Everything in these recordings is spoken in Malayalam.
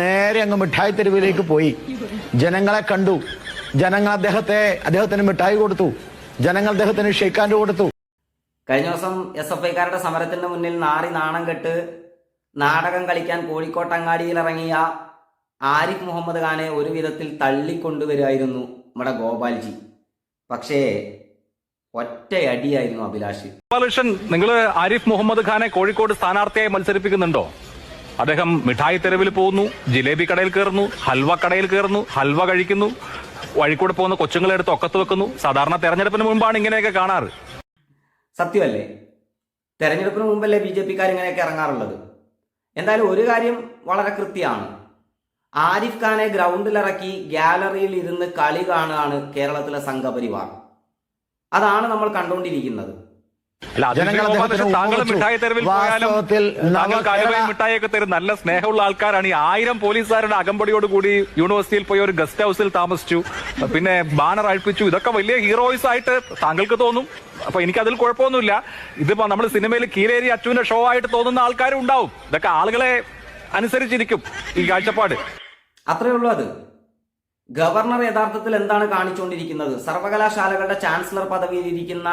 നേരെ അങ്ങ് മിഠായി തെരുവിലേക്ക് പോയി. ജനങ്ങളെ കണ്ടു. ജനങ്ങൾ അദ്ദേഹത്തെ അദ്ദേഹത്തിന് മിഠായി കൊടുത്തു. ജനങ്ങൾ അദ്ദേഹത്തിന് ഷെയ്ക്കാൻഡ് കൊടുത്തു. കഴിഞ്ഞ ദിവസം എസ് എഫ് ഐക്കാരുടെ സമരത്തിന് മുന്നിൽ നാറി നാണം കെട്ട് നാടകം കളിക്കാൻ കോഴിക്കോട്ടങ്ങാടിയിൽ ഇറങ്ങിയ ആരിഫ് മുഹമ്മദ് ഖാനെ ഒരു വിധത്തിൽ തള്ളിക്കൊണ്ടുവരുമായിരുന്നു നമ്മുടെ ഗോപാൽജി. പക്ഷേ ഒറ്റയടിയായിരുന്നു അഭിലാഷ്. ഗോപാലകൃഷ്ണൻ നിങ്ങൾ ആരിഫ് മുഹമ്മദ് ഖാനെ കോഴിക്കോട് സ്ഥാനാർത്ഥിയായി മത്സരിപ്പിക്കുന്നുണ്ടോ? അദ്ദേഹം മിഠായി തെരുവിൽ പോകുന്നു ജിലേബി കടയിൽ കയറുന്നു ഹൽവ കടയിൽ കയറുന്നു ഹൽവ കഴിക്കുന്നു വഴിക്കൂടെ പോകുന്ന കൊച്ചുങ്ങളെ എടുത്ത് ഒക്കത്ത് വെക്കുന്നു. സാധാരണ തെരഞ്ഞെടുപ്പിന് മുമ്പാണ് ഇങ്ങനെയൊക്കെ കാണാറ്. സത്യമല്ലേ? തെരഞ്ഞെടുപ്പിന് മുമ്പല്ലേ ബി ജെ പിക്കാർ ഇങ്ങനെയൊക്കെ ഇറങ്ങാറുള്ളത്? എന്തായാലും ഒരു കാര്യം വളരെ കൃത്യമാണ്. ആരിഫ് ഖാനെ ഗ്രൗണ്ടിലിറക്കി ഗാലറിയിൽ ഇരുന്ന് കളി കാണുകയാണ് കേരളത്തിലെ സംഘപരിവാർ. അതാണ് നമ്മൾ കണ്ടുകൊണ്ടിരിക്കുന്നത്. വാസ്തവത്തിൽ മിഠായിയൊക്കെ തരും നല്ല സ്നേഹമുള്ള ആൾക്കാരാണ്. ഈ ആയിരം പോലീസുകാരുടെ അകമ്പടിയോട് കൂടി യൂണിവേഴ്സിറ്റിയിൽ പോയി ഒരു ഗസ്റ്റ് ഹൗസിൽ താമസിച്ചു. പിന്നെ ബാനർ അഴിപ്പിച്ചു. ഇതൊക്കെ വലിയ ഹീറോയിസ് ആയിട്ട് താങ്കൾക്ക് തോന്നും. അപ്പൊ എനിക്ക് അതിൽ കുഴപ്പമൊന്നുമില്ല. ഇതിപ്പോ നമ്മൾ സിനിമയിൽ കീലേരി അച്ചുവിന്റെ ഷോ ആയിട്ട് തോന്നുന്ന ആൾക്കാരും ഉണ്ടാവും ഇതൊക്കെ ആളുകളെ അനുസരിച്ചിരിക്കും ഈ കാഴ്ചപ്പാട്. അത്രേ ഉള്ളൂ അത്. ഗവർണർ യഥാർത്ഥത്തിൽ എന്താണ് കാണിച്ചുകൊണ്ടിരിക്കുന്നത് സർവകലാശാലകളുടെ ചാൻസലർ പദവിയിൽ ഇരിക്കുന്ന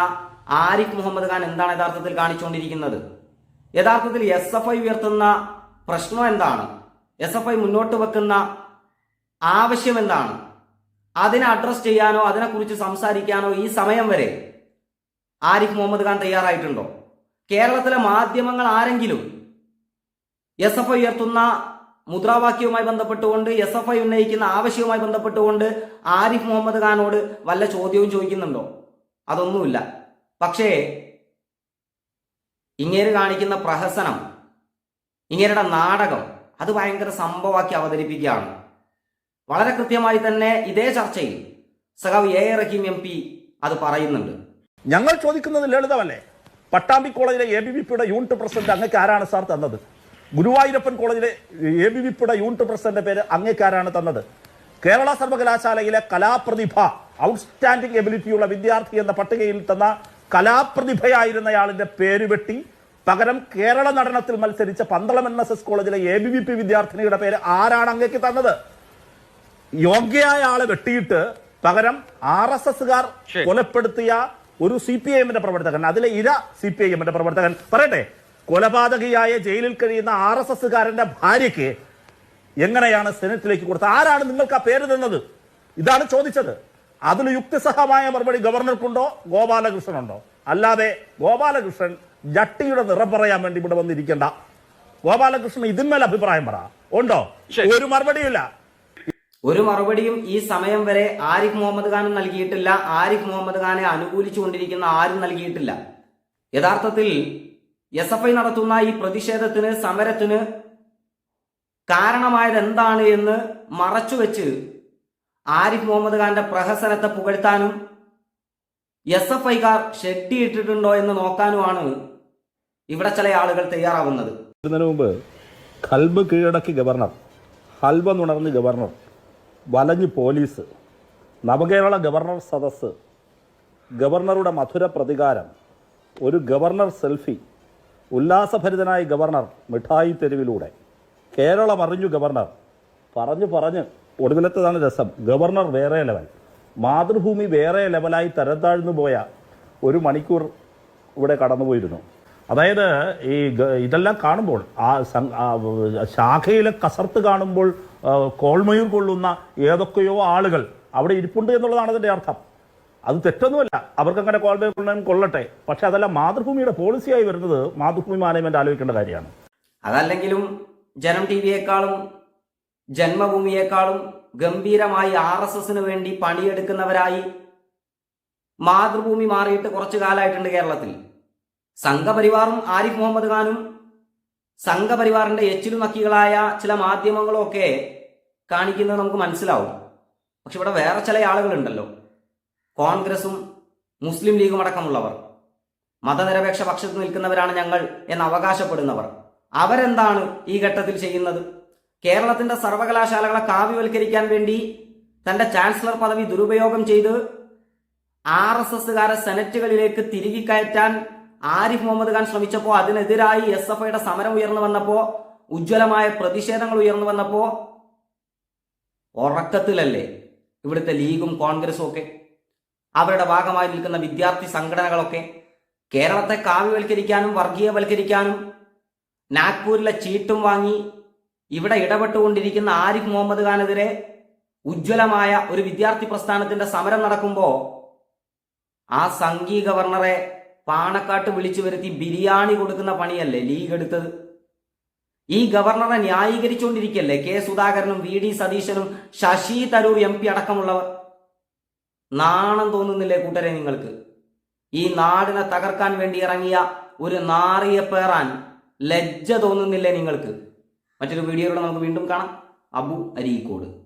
ആരിഫ് മുഹമ്മദ് ഖാൻ എന്താണ് യഥാർത്ഥത്തിൽ കാണിച്ചുകൊണ്ടിരിക്കുന്നത്? യഥാർത്ഥത്തിൽ എസ് എഫ് ഐ ഉയർത്തുന്ന പ്രശ്നം എന്താണ്? എസ് എഫ് ഐ മുന്നോട്ട് വെക്കുന്ന ആവശ്യം എന്താണ്? അതിനെ അഡ്രസ് ചെയ്യാനോ അതിനെക്കുറിച്ച് സംസാരിക്കാനോ ഈ സമയം വരെ ആരിഫ് മുഹമ്മദ് ഖാൻ തയ്യാറായിട്ടുണ്ടോ? കേരളത്തിലെ മാധ്യമങ്ങൾ ആരെങ്കിലും എസ് എഫ് ഐ ഉയർത്തുന്ന മുദ്രാവാക്യവുമായി ബന്ധപ്പെട്ടുകൊണ്ട് എസ് എഫ് ഐ ഉന്നയിക്കുന്ന ആവശ്യവുമായി ബന്ധപ്പെട്ടുകൊണ്ട് ആരിഫ് മുഹമ്മദ് ഖാനോട് വല്ല ചോദ്യവും ചോദിക്കുന്നുണ്ടോ? അതൊന്നുമില്ല. പക്ഷേ ഇങ്ങേര് കാണിക്കുന്ന പ്രഹസനം ഇങ്ങേരുടെ നാടകം അത് ഭയങ്കര സംഭവമാക്കി അവതരിപ്പിക്കുകയാണ്. വളരെ കൃത്യമായി തന്നെ ഇതേ ചർച്ചയിൽ സഖാവ് എ. Rahim M. പി അത് പറയുന്നുണ്ട്. ഞങ്ങൾ ചോദിക്കുന്നത് ലളിതമല്ലേ? പട്ടാമ്പി കോളേജിലെ എ. ബി. വി. പിയുടെ യൂണിറ്റ് പ്രസിഡന്റ് അങ്ങക്ക് ആരാണ് സാർ തന്നത്? ഗുരുവായൂരപ്പൻ കോളേജിലെ എ. ബി. വി. പിയുടെ യൂണിറ്റ് പ്രസിഡന്റ് പേര് അങ്ങക്ക് ആരാണ് തന്നത്? കേരള സർവകലാശാലയിലെ കലാപ്രതിഭ ഔട്ട്സ്റ്റാൻഡിംഗ് എബിലിറ്റിയുള്ള വിദ്യാർത്ഥി എന്ന പട്ടികയിൽ തന്ന കലാപ്രതിഭയായിരുന്നയാളിന്റെ പേര് വെട്ടി പകരം കേരള നടനത്തിൽ മത്സരിച്ച പന്തളം എൻ എസ് എസ് കോളേജിലെ എ ബി വി പി വിദ്യാർത്ഥിനിയുടെ പേര് ആരാണ് അങ്ങേക്ക് തന്നത്? യോഗ്യയായ ആളെ വെട്ടിയിട്ട് പകരം ആർ എസ് എസുകാർ. കൊലപ്പെടുത്തിയ ഒരു സി പി ഐ എമ്മിന്റെ പ്രവർത്തകൻ അതിലെ ഇര സി പി ഐ എമ്മിന്റെ പ്രവർത്തകൻ. പറയട്ടെ കൊലപാതകിയായ ജയിലിൽ കഴിയുന്ന ആർ എസ് എസുകാരന്റെ ഭാര്യയ്ക്ക് എങ്ങനെയാണ് സെനറ്റിലേക്ക് കൊടുത്തത്? ആരാണ് നിങ്ങൾക്ക് ആ പേര് തന്നത്? ഇതാണ് ചോദിച്ചത്. അതിന് യുക്തിസഹമായ മറുപടി ഗവർണർക്കുണ്ടോ? ഗോപാലകൃഷ്ണനുണ്ടോ? അല്ലാതെ ഗോപാലകൃഷ്ണൻ ജട്ടിയുടെ നിറം പറയാൻ വേണ്ടി ഇവിടെ വന്നിരിക്കണ്ട. ഗോപാലകൃഷ്ണൻ ഇതിന്മേൽ അഭിപ്രായം പറ. ഉണ്ടോ? ഒരു മറുപടിയില്ല ഒരു മറുപടിയും ഈ സമയം വരെ ആരിഫ് മുഹമ്മദ് ഖാനും നൽകിയിട്ടില്ല. ആരിഫ് മുഹമ്മദ് ഖാനെ അനുകൂലിച്ചുകൊണ്ടിരിക്കുന്ന ആരും നൽകിയിട്ടില്ല. യഥാർത്ഥത്തിൽ എസ് എഫ് ഐ നടത്തുന്ന ഈ പ്രതിഷേധത്തിന് സമരത്തിന് കാരണമായത് എന്താണ് എന്ന് മറച്ചുവെച്ച് ആരിഫ് മുഹമ്മദ് ഖാന്റെ പ്രഹസനത്തെ പുകഴ്ത്താനും എസ് എഫ് ഐക്കാർ ഷെട്ടിയിട്ടിട്ടുണ്ടോ എന്ന് നോക്കാനുമാണ് ഇവിടെ ചില ആളുകൾ തയ്യാറാവുന്നത്. മുമ്പ് കൽബ് കീഴടക്കി ഗവർണർ ഹൽബ നുണർന്ന് ഗവർണർ വലഞ്ഞ് പോലീസ് നവകേരള ഗവർണർ സദസ്സ് ഗവർണറുടെ മധുര പ്രതികാരം ഒരു ഗവർണർ സെൽഫി ഉല്ലാസഭരിതനായ ഗവർണർ മിഠായി തെരുവിലൂടെ കേരളം അറിഞ്ഞു ഗവർണർ പറഞ്ഞു പറഞ്ഞ് ഒടുവിലത്തതാണ് രസം. ഗവർണർ വേറെ ലെവൽ. മാതൃഭൂമി വേറെ ലെവലായി തരംതാഴ്ന്നു പോയ ഒരു മണിക്കൂർ ഇവിടെ കടന്നുപോയിരുന്നു. അതായത് ഈ ഇതെല്ലാം കാണുമ്പോൾ ആ ശാഖയിലെ കസർത്ത് കാണുമ്പോൾ കോൾമയിൽ കൊള്ളുന്ന ഏതൊക്കെയോ ആളുകൾ അവിടെ ഇരിപ്പുണ്ട് എന്നുള്ളതാണ് അതിന്റെ അർത്ഥം. അത് തെറ്റൊന്നുമല്ല. അവർക്ക് അങ്ങനെ കോൾമയൂർ കൊള്ളാൻ കൊള്ളട്ടെ. പക്ഷെ അതല്ല മാതൃഭൂമിയുടെ പോളിസിയായി വരുന്നത് മാതൃഭൂമി മാനേജ്മെന്റ് ആലോചിക്കേണ്ട കാര്യമാണ്. അതല്ലെങ്കിലും ജനം ടി വിയേക്കാളും ജന്മഭൂമിയേക്കാളും ഗംഭീരമായി ആർ എസ് എസിന് വേണ്ടി പണിയെടുക്കുന്നവരായി മാതൃഭൂമി മാറിയിട്ട് കുറച്ചു കാലമായിട്ടുണ്ട് കേരളത്തിൽ. സംഘപരിവാറും ആരിഫ് മുഹമ്മദ് ഖാനും സംഘപരിവാറിന്റെ എച്ചിലു നക്കികളായ ചില മാധ്യമങ്ങളൊക്കെ കാണിക്കുന്നത് നമുക്ക് മനസ്സിലാവും. പക്ഷെ ഇവിടെ വേറെ ചില ആളുകളുണ്ടല്ലോ. കോൺഗ്രസും മുസ്ലിം ലീഗും അടക്കമുള്ളവർ. മതനിരപേക്ഷ പക്ഷത്ത് നിൽക്കുന്നവരാണ് ഞങ്ങൾ എന്ന് അവകാശപ്പെടുന്നവർ. അവരെന്താണ് ഈ ഘട്ടത്തിൽ ചെയ്യുന്നത്? കേരളത്തിന്റെ സർവകലാശാലകളെ കാവ്യവൽക്കരിക്കാൻ വേണ്ടി തന്റെ ചാൻസലർ പദവി ദുരുപയോഗം ചെയ്ത് ആർ എസ് എസ്സുകാരെ സെനറ്റുകളിലേക്ക് തിരികെ കയറ്റാൻ ആരിഫ് മുഹമ്മദ് ഖാൻ ശ്രമിച്ചപ്പോൾ അതിനെതിരായി എസ് എഫ് ഐയുടെ സമരം ഉയർന്നു വന്നപ്പോ ഉജ്ജ്വലമായ പ്രതിഷേധങ്ങൾ ഉയർന്നു വന്നപ്പോ ഉറക്കത്തിലല്ലേ ഇവിടുത്തെ ലീഗും കോൺഗ്രസും ഒക്കെ? അവരുടെ ഭാഗമായി നിൽക്കുന്ന വിദ്യാർത്ഥി സംഘടനകളൊക്കെ കേരളത്തെ കാവ്യവൽക്കരിക്കാനും വർഗീയവൽക്കരിക്കാനും നാഗ്പൂരിലെ ചീട്ടും വാങ്ങി ഇവിടെ ഇടപെട്ടുകൊണ്ടിരിക്കുന്ന ആരിഫ് മുഹമ്മദ് ഖാനെതിരെ ഉജ്ജ്വലമായ ഒരു വിദ്യാർത്ഥി പ്രസ്ഥാനത്തിന്റെ സമരം നടക്കുമ്പോൾ ആ സംഘീ ഗവർണറെ പാണക്കാട്ട് വിളിച്ചു വരുത്തി ബിരിയാണി കൊടുക്കുന്ന പണിയല്ലേ ലീഗ് എടുത്തത്? ഈ ഗവർണറെ ന്യായീകരിച്ചുകൊണ്ടിരിക്കല്ലേ കെ സുധാകരനും വി ഡി സതീശനും ശശി തരൂർ എം പി അടക്കമുള്ളവർ? നാണം തോന്നുന്നില്ലേ കൂട്ടരെ നിങ്ങൾക്ക്? ഈ നാടിനെ തകർക്കാൻ വേണ്ടി ഇറങ്ങിയ ഒരു നാറിയ പേറാൻ ലജ്ജ തോന്നുന്നില്ലേ നിങ്ങൾക്ക്? മറ്റൊരു വീഡിയോയിലൂടെ നമുക്ക് വീണ്ടും കാണാം. അബു അരീക്കോട്.